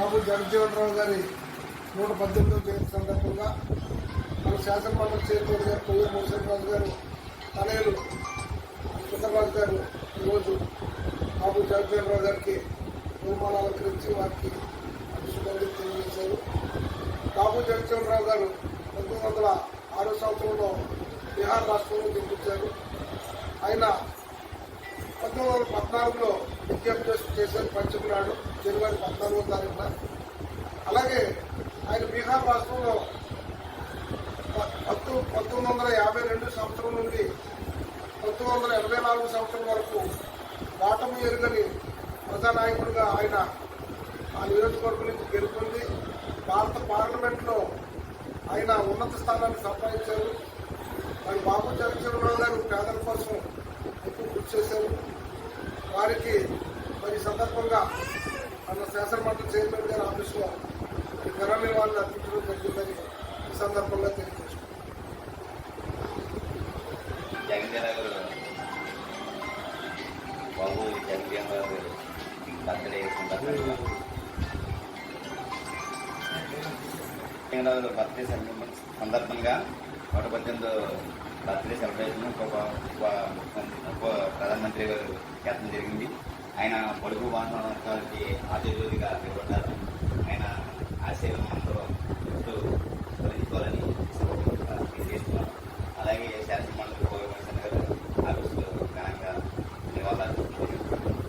బాబు జగజ్జీవనరావు గారి నూట పద్దెనిమిదో జయంతి సందర్భంగా మన శాసనమండలి చైర్మన్ గారు కొయ్యూరు మోసరాజు గారు తనయులు కృష్ణరాజు గారు ఈరోజు బాబు జగజ్జీవనరావు గారికి నిర్మాణాలు అలంకరించి వారికి అభిషేకాలు తెలియజేశారు. బాబు జగజ్జీవనరావు గారు పంతొమ్మిది వందల ఆరో సంవత్సరంలో బీహార్ రాష్ట్రంలో జన్మించారు. ఆయన పంతొమ్మిది వందల పద్నాలుగులో విజ్ఞప్తి చేశారు పంచుకున్నాడు నాడు జనవరి పద్నాలుగో తారీఖున. అలాగే ఆయన బీహార్ రాష్ట్రంలో పత్తు పంతొమ్మిది వందల యాభై రెండు సంవత్సరం నుండి పంతొమ్మిది వందల ఎనభై నాలుగు సంవత్సరం వరకు బాటము ఎరుగని ప్రజానాయకుడిగా ఆయన ఆ నియోజకవర్గం నుంచి గెలుపొంది భారత పార్లమెంట్లో ఆయన ఉన్నత స్థానాన్ని సంపాదించారు. మరి బాబు జగన్మోహన్ గారు పేదల కోసం ఎక్కువ కృషి చేశారు వారికి మరి ఈ సందర్భంగా మన శాసనమండలి చైర్మన్ గారి ఆఫీసులో ఘన నివాళులు అర్పించడం జరిగిందని ఈ సందర్భంగా గారు బాబు జగన్జీరావు గారు బర్త్డే సందర్భంగా బర్త్డే సందర్భం- సందర్భంగా నూట పద్దెనిమిదో బర్త్డే సెలబ్రేషన్ ఉప- ఉప ప్రధానమంత్రి గారు చేతనం జరిగింది. ఆయన పొడుగు వాతావరణానికి ఆదిజ్యోతిగా నిలబడ్డారు.